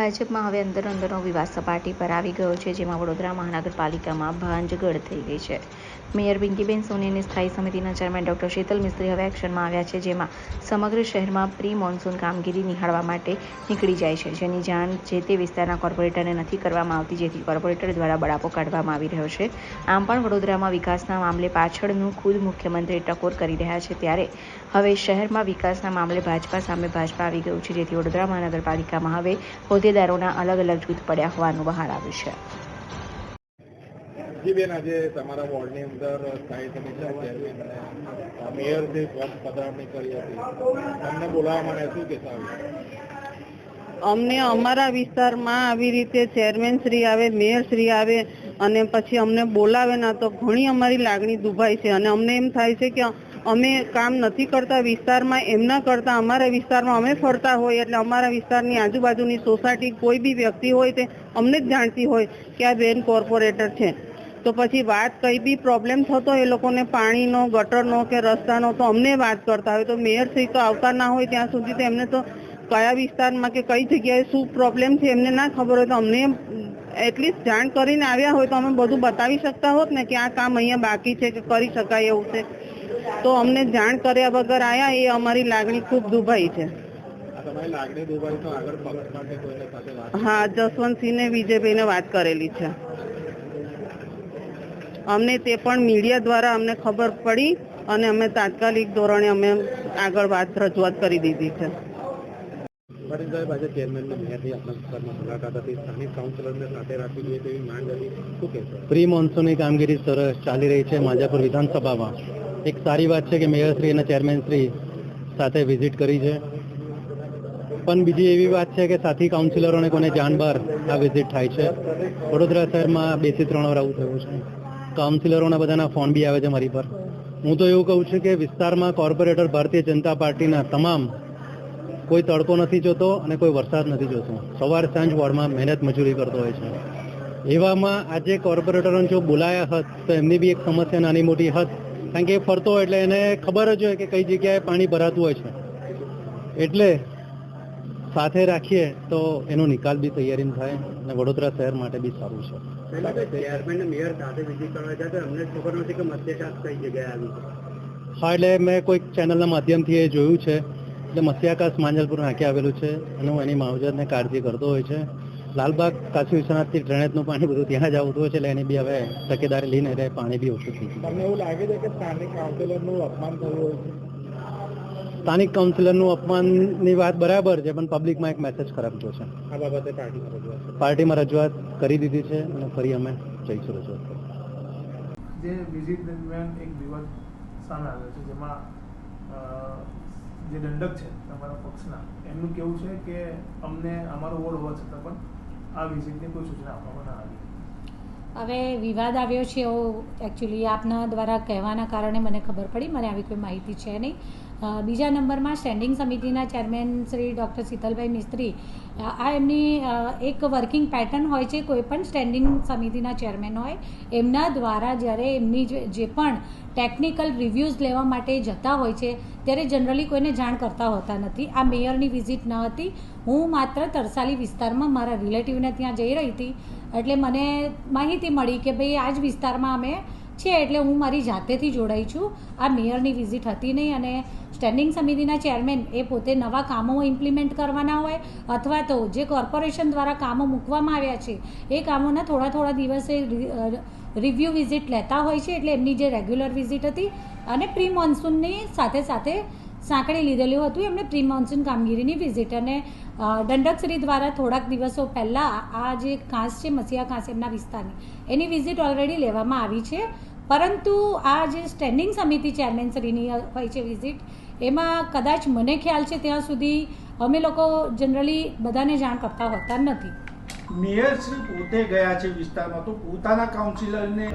ભાજપમાં હવે અંદર અંદરનો વિવાદ સપાટી પર આવી ગયો છે, જેમાં વડોદરા મહાનગરપાલિકામાં ભાંજગડ થઈ ગઈ છે. મેયર બિંકીબેન સોનીની સ્થાયી સમિતિના ચેરમેન ડોક્ટર શીતલ મિસ્ત્રી હવે એક્શનમાં આવ્યા છે, જેમાં સમગ્ર શહેરમાં પ્રી મોન્સૂન કામગીરી નિહાળવા માટે નીકળી જાય છે, જેની જાણ જે તે વિસ્તારના કોર્પોરેટરને નથી કરવામાં આવતી, જેથી કોર્પોરેટર દ્વારા બળાપો કાઢવામાં આવી રહ્યો છે. આમ પણ વડોદરામાં વિકાસના મામલે પાછળનું ખુદ મુખ્યમંત્રી ટકોર કરી રહ્યા છે, ત્યારે હવે શહેરમાં વિકાસના મામલે ભાજપા સામે ભાજપા આવી ગયું છે, જેથી વડોદરા મહાનગરપાલિકામાં હવે હોદ્દેદારોના અલગ અલગ જૂથ પડ્યા હોવાનું બહાર આવ્યું છે. જી બેન આજે તમારા વોર્ડની અંદર સ્થાયી સમિતિના ચેરમેન મેયર મેયરથી પદ પધરામણી કરી હતી તમને બોલાવવા મને શું કહેતા આવ્યું અમને અમારા વિસ્તારમાં આવી રીતે ચેરમેન શ્રી આવે મેયર શ્રી આવે અને પછી અમને બોલાવે ના તો ઘણી અમારી લાગણી દુભાય છે અને અમને એમ થાય છે કે અમે કામ નથી કરતા વિસ્તારમાં, એમના કરતા અમારા વિસ્તારમાં અમે ફરતા હોય, એટલે અમારા વિસ્તારની આજુબાજુની સોસાયટી કોઈ બી વ્યક્તિ હોય તે અમને જ જાણતી હોય કે આ બેન કોર્પોરેટર છે. તો પછી વાત કઈ બી પ્રોબ્લેમ થતો એ લોકોને પાણીનો, ગટરનો કે રસ્તાનો તો અમને વાત કરતા હોય. તો મેયર તો આવતા ના હોય ત્યાં સુધી તો એમને તો કયા વિસ્તારમાં કે કઈ જગ્યાએ શું પ્રોબ્લેમ છે એમને ના ખબર હોય તો અમને એટલીસ્ટ જાણ કરીને આવ્યા હોય તો અમે બધું બતાવી શકતા હોત ને કે આ કામ અહીંયા બાકી છે કે કરી શકાય એવું છે. તો અમને જાણ કર્યા વગર આયા એ અમારી લાગણી ખૂબ દુભાઈ છે. હા જસવંતસિંહને વિજયભાઈને વાત કરેલી છે. અમને તે પણ મીડિયા દ્વારા અમને ખબર પડી અને અમે તાત્કાલિક ધોરણે અમે આગળ વાત રજૂઆત કરી દીધી છે. પ્રી મોન્સૂનની કામગીરી સરસ ચાલી રહી છે માજાપુર વિધાનસભામાં. એક સારી વાત છે કે મેયરશ્રી અને ચેરમેનશ્રી સાથે વિઝિટ કરી છે. પણ બીજી એવી વાત છે કે સાથી કાઉન્સિલરોને કોને જાણ બહાર આ વિઝિટ થાય છે. વડોદરા શહેરમાં બેથી ત્રણ વાર આવું થયું છે. કાઉન્સિલરોના બધાના ફોન બી આવે છે મારી પર. હું તો એવું કહું છું કે વિસ્તારમાં કોર્પોરેટર ભારતીય જનતા પાર્ટીના તમામ કોઈ તડકો નથી જોતો અને કોઈ વરસાદ નથી જોતો. સવાર સાંજ વોર્ડમાં મહેનત મજૂરી કરતો હોય છે. એવામાં આજે કોર્પોરેટરોને જો બોલાયા હોત તો એમની બી એક સમસ્યા નાની મોટી હત. કારણ કે એ ફરતો હોય એટલે એને ખબર જ હોય કે કઈ જગ્યાએ પાણી ભરાતું હોય છે. એટલે સાથે રાખીએ તો એનો નિકાલ બી તૈયારી થાય અને વડોદરા શહેર માટે બી સારું છે. હા એટલે મેં કોઈક ચેનલના માધ્યમથી એ જોયું છે. એટલે મત્સ્યાકાશ માંજલપુર નાખી આવેલું છે અને હું એની માવજતને કાળજી કરતો હોય છે. લાલબાગ કાશી વિશ્વનાથથી ડ્રેનેજનું પાણી બધું ત્યાં જ આવતું હોય છે એટલે એની બી હવે તકેદારી લઈને એટલે પાણી બી ઓછું થઈ ગયું તમને એવું લાગે છે કે સ્થાનિક કાઉન્સિલરનું અપમાન થયું હોય છે સ્થાનિક કાઉન્સિલરનું અપમાનની વાત બરાબર છે પણ પબ્લિકમાં એક મેસેજ ખરાબ ગયો છે આ બાબતે પાર્ટીમાં. પાર્ટીમાં રજૂઆત કરી દીધી છે અને ફરી અમે જઈશું રજૂઆત કરવા. જે વિઝિટ દરમિયાન એક વિવાદ સામે આવ્યો છે જેમાં જે દંડક છે તમારા પક્ષના એમનું કેવું છે કે અમને અમારો વોર્ડ હોવા છતાં પણ આ વિઝિટની કોઈ સૂચના આપવામાં આવી. હવે વિવાદ આવ્યો છે એવો એકચ્યુઅલી આપના દ્વારા કહેવાના કારણે મને ખબર પડી. મને આવી કોઈ માહિતી છે નહીં. બીજા નંબરમાં સ્ટેન્ડિંગ સમિતિના ચેરમેન શ્રી ડૉક્ટર શીતલભાઈ મિસ્ત્રી. આ એમની એક વર્કિંગ પેટર્ન હોય છે, કોઈ પણ સ્ટેન્ડિંગ સમિતિના ચેરમેન હોય, એમના દ્વારા જ્યારે એમની જે પણ ટેકનિકલ રિવ્યૂઝ લેવા માટે જતા હોય છે, ત્યારે જનરલી કોઈને જાણ કરતા હોતા નથી. આ મેયરની વિઝિટ ન હતી. હું માત્ર તરસાલી વિસ્તારમાં મારા રિલેટિવને ત્યાં જઈ રહી હતી. એટલે મને માહિતી મળી કે ભાઈ આ જ વિસ્તારમાં અમે છે એટલે હું મારી જાતેથી જોડાઈ છું. આ મેયરની વિઝિટ હતી નહીં અને સ્ટેન્ડિંગ સમિતિના ચેરમેન એ પોતે નવા કામો ઇમ્પ્લિમેન્ટ કરવાના હોય અથવા તો જે કોર્પોરેશન દ્વારા કામો મૂકવામાં આવ્યા છે, એ કામોના થોડા થોડા દિવસે રિવ્યૂ વિઝિટ લેતા હોય છે એટલે એમની જે રેગ્યુલર વિઝિટ હતી અને પ્રી મોન્સૂનની સાથે સાથે સાંકળી લીધેલું હતું એમણે પ્રી મોન્સૂન કામગીરીની વિઝિટ અને દંડકશ્રી દ્વારા થોડાક દિવસો પહેલાં આ જે ઘાસ છે મસીયા ઘાસ એમના વિસ્તારની, એની વિઝિટ ઓલરેડી લેવામાં આવી છે. પરંતુ આ જે સ્ટેન્ડિંગ સમિતિ ચેરમેનશ્રીની હોય છે વિઝિટ એમાં કદાચ મને ખ્યાલ છે ત્યાં સુધી અમે લોકો જનરલી બધાને જાણ કરતા હોતા નથી. મેયરશ્રી પોતે ગયા છે વિસ્તારમાં તો પોતાના કાઉન્સિલરને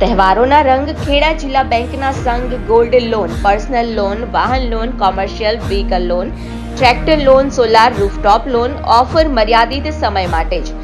તહેવારોના રંગ ખેડા જિલ્લા બેંકના સંઘ ગોલ્ડ લોન પર્સનલ લોન વાહન loan commercial vehicle loan tractor loan solar rooftop loan offer મર્યાદિત સમય માટે જ.